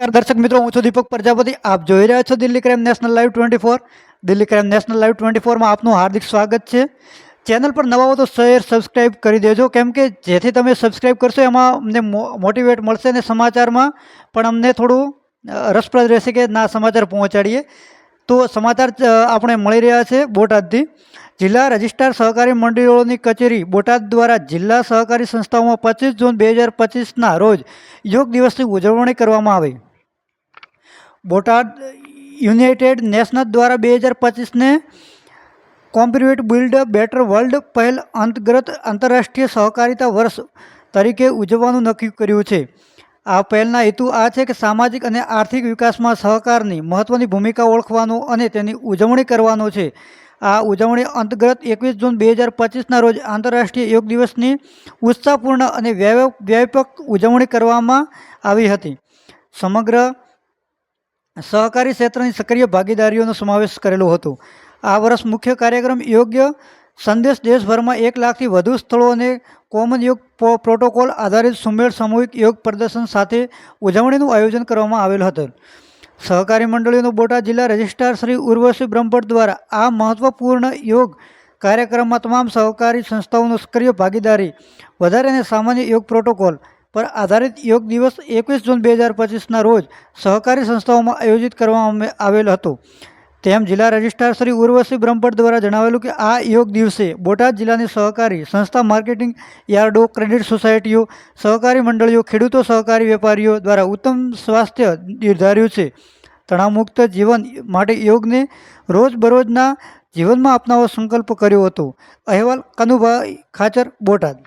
દર્શક મિત્રો, હું છું દીપક પ્રજાપતિ. આપ જોઈ રહ્યા છો Delhi crime national live twenty four. Delhi crime national live twenty ફોરમાં આપનું હાર્દિક સ્વાગત છે. ચેનલ પર નવા હો તો શેર સબસ્ક્રાઈબ કરી દેજો, કેમ કે જેથી તમે સબસ્ક્રાઈબ કરશો એમાં અમને મોટિવેટ મળશે અને સમાચારમાં. પણ અમને થોડું રસપ્રદ રહેશે કે ના સમાચાર પહોંચાડીએ. તો સમાચાર આપણે મળી રહ્યા છે બોટાદથી. જિલ્લા રજિસ્ટ્રાર સહકારી મંડળીઓની કચેરી બોટાદ દ્વારા જિલ્લા સહકારી સંસ્થાઓમાં પચીસ જૂન બે હજાર પચીસના રોજ યોગ દિવસની ઉજવણી કરવામાં આવી. બોટાદ યુનાઇટેડ નેશનલ દ્વારા બે હજાર પચીસને કોમ્પિટિટ બિલ્ડ બેટર વર્લ્ડ પહેલ અંતર્ગત આંતરરાષ્ટ્રીય સહકારિતા વર્ષ તરીકે ઉજવવાનું નક્કી કર્યું છે. આ પહેલના હેતુ આ છે કે સામાજિક અને આર્થિક વિકાસમાં સહકારની મહત્ત્વની ભૂમિકા ઓળખવાનો અને તેની ઉજવણી કરવાનો છે. આ ઉજવણી અંતર્ગત એકવીસ જૂન બે હજાર પચીસના રોજ આંતરરાષ્ટ્રીય યોગ દિવસની ઉત્સાહપૂર્ણ અને વ્યાપ- વ્યાપક ઉજવણી કરવામાં આવી હતી. સમગ્ર સહકારી ક્ષેત્રની સક્રિય ભાગીદારીઓનો સમાવેશ કરેલો હતો. આ વર્ષ મુખ્ય કાર્યક્રમ યોગ્ય સંદેશ દેશભરમાં એક લાખથી વધુ સ્થળો અને કોમન યોગ પ્રો- પ્રોટોકોલ આધારિત સુમેળ સામૂહિક યોગ પ્રદર્શન સાથે ઉજવણીનું આયોજન કરવામાં આવેલ હતું. સહકારી મંડળીનો બોટાદ જિલ્લા રજિસ્ટ્રાર શ્રી ઉર્વશી બ્રહ્મભટ્ટ દ્વારા આ મહત્વપૂર્ણ યોગ કાર્યક્રમમાં તમામ સહકારી સંસ્થાઓનો સક્રિય ભાગીદારી, વધારે અને સામાન્ય યોગ પ્રોટોકોલ પર આધારિત યોગ દિવસ એકવીસ જૂન બે હજાર પચીસના રોજ સહકારી સંસ્થાઓમાં આયોજિત કરવામાં આવેલ હતો. તેમ જિલ્લા રજિસ્ટ્રાર શ્રી ઉર્વશી બ્રહ્મભટ્ટ દ્વારા જણાવેલું કે આ યોગ દિવસે બોટાદ જિલ્લાની સહકારી સંસ્થા માર્કેટિંગ યાર્ડો, ક્રેડિટ સોસાયટીઓ, સહકારી મંડળીઓ, ખેડૂતો, સહકારી વેપારીઓ દ્વારા ઉત્તમ સ્વાસ્થ્ય નિર્ધાર્યું છે. તણાવમુક્ત જીવન માટે યોગને રોજબરોજના જીવનમાં અપનાવવા સંકલ્પ કર્યો હતો. અહેવાલ કનુભાઈ ખાચર, બોટાદ.